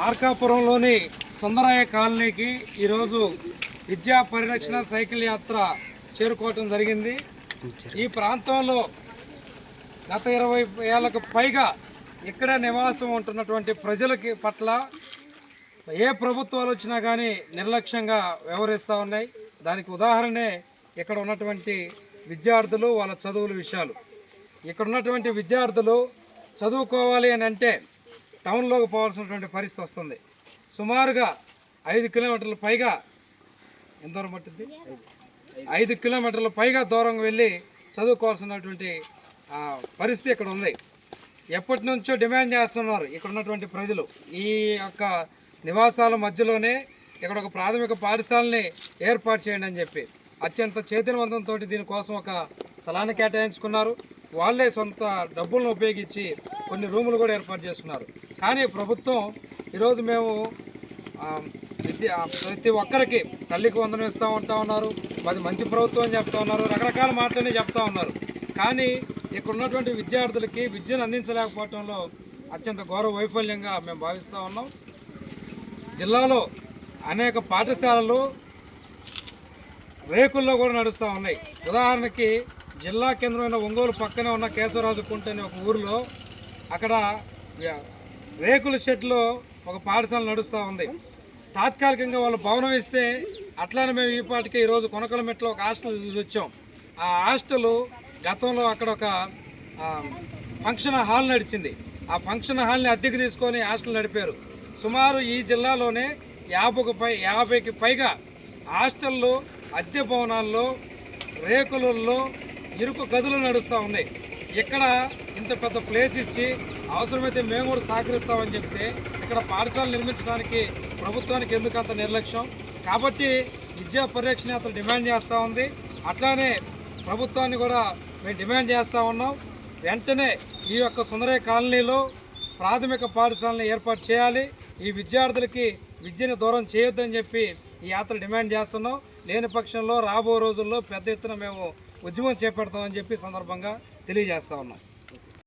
మార్కాపురంలోని సుందరయ్య కాలనీకి ఈరోజు విద్యా పరిరక్షణ సైకిల్ యాత్ర చేరుకోవటం జరిగింది. ఈ ప్రాంతంలో గత ఇరవై ఏళ్ళకు పైగా ఇక్కడ నివాసం ఉంటున్నటువంటి ప్రజలకి పట్ల ఏ ప్రభుత్వాలు వచ్చినా కానీ నిర్లక్ష్యంగా వ్యవహరిస్తూ ఉన్నాయి. దానికి ఉదాహరణే ఇక్కడ ఉన్నటువంటి విద్యార్థులు వాళ్ళ చదువుల విషయాలు. ఇక్కడ ఉన్నటువంటి విద్యార్థులు చదువుకోవాలి అని అంటే టౌన్లోకి పోవాల్సినటువంటి పరిస్థితి వస్తుంది. సుమారుగా ఐదు కిలోమీటర్ల పైగా ఎంత దూరం పట్టుద్ది? ఐదు కిలోమీటర్ల పైగా దూరం వెళ్ళి చదువుకోవాల్సినటువంటి పరిస్థితి ఇక్కడ ఉంది. ఎప్పటి నుంచో డిమాండ్ చేస్తున్నారు ఇక్కడ ఉన్నటువంటి ప్రజలు. ఈ యొక్క నివాసాల మధ్యలోనే ఇక్కడ ఒక ప్రాథమిక పాఠశాలని ఏర్పాటు చేయండి అని చెప్పి అత్యంత చైతన్యవంతంతో దీనికోసం ఒక స్థలాన్ని కేటాయించుకున్నారు. వాళ్ళే సొంత డబ్బులను ఉపయోగించి కొన్ని రూములు కూడా ఏర్పాటు చేసుకున్నారు. కానీ ప్రభుత్వం ఈరోజు మేము ప్రతి విద్య ప్రతి ఒక్కరికి తల్లికి వందనం ఇస్తూ ఉంటా ఉన్నారు. మరి మంచి ప్రభుత్వం అని చెప్తా ఉన్నారు. రకరకాల మాటలనే చెప్తా ఉన్నారు. కానీ ఇక్కడ ఉన్నటువంటి విద్యార్థులకి విద్యను అందించలేకపోవడంలో అత్యంత గౌరవ వైఫల్యంగా మేము భావిస్తూ ఉన్నాం. జిల్లాలో అనేక పాఠశాలలు రేకుల్లో కూడా నడుస్తూ ఉన్నాయి. ఉదాహరణకి జిల్లా కేంద్రమైన ఒంగోలు పక్కనే ఉన్న కేశవరాజు కుంట అనే ఒక ఊరిలో అక్కడ రేకుల షెడ్లో ఒక పాఠశాల నడుస్తూ ఉంది. తాత్కాలికంగా వాళ్ళు భవనం ఇస్తే అట్లానే మేము ఈ పాటికి ఈరోజు కొనకల మెట్లో ఒక హాస్టల్ చూసి వచ్చాం. ఆ హాస్టల్ గతంలో అక్కడ ఒక ఫంక్షన్ హాల్ నడిచింది. ఆ ఫంక్షన్ హాల్ని అద్దెకు తీసుకొని హాస్టల్ నడిపారు. సుమారు ఈ జిల్లాలోనే యాభైకి పై యాభైకి పైగా హాస్టళ్ళు అద్దె భవనాల్లో రేకులల్లో ఇరుకు గదులు నడుస్తూ ఉన్నాయి ఇక్కడ ఇంత పెద్ద ప్లేస్ ఇచ్చి అవసరమైతే మేము కూడా సహకరిస్తామని చెప్తే ఇక్కడ పాఠశాల నిర్మించడానికి ప్రభుత్వానికి ఎందుకు అంత నిర్లక్ష్యం? కాబట్టి విద్యా పరిరక్షణ అతను డిమాండ్ చేస్తూ ఉంది. అట్లానే ప్రభుత్వాన్ని కూడా మేము డిమాండ్ చేస్తూ ఉన్నాం. వెంటనే ఈ యొక్క సుందరయ్య కాలనీలో ప్రాథమిక పాఠశాలను ఏర్పాటు చేయాలి. ఈ విద్యార్థులకి విద్యను దూరం చేయొద్దని చెప్పి ఈ యాత్ర డిమాండ్ చేస్తున్నాం. లేని పక్షంలో రాబో రోజుల్లో పెద్ద ఎత్తున మేము ఉద్యమం చేపడతామని చెప్పి సందర్భంగా తెలియజేస్తా ఉన్నాం.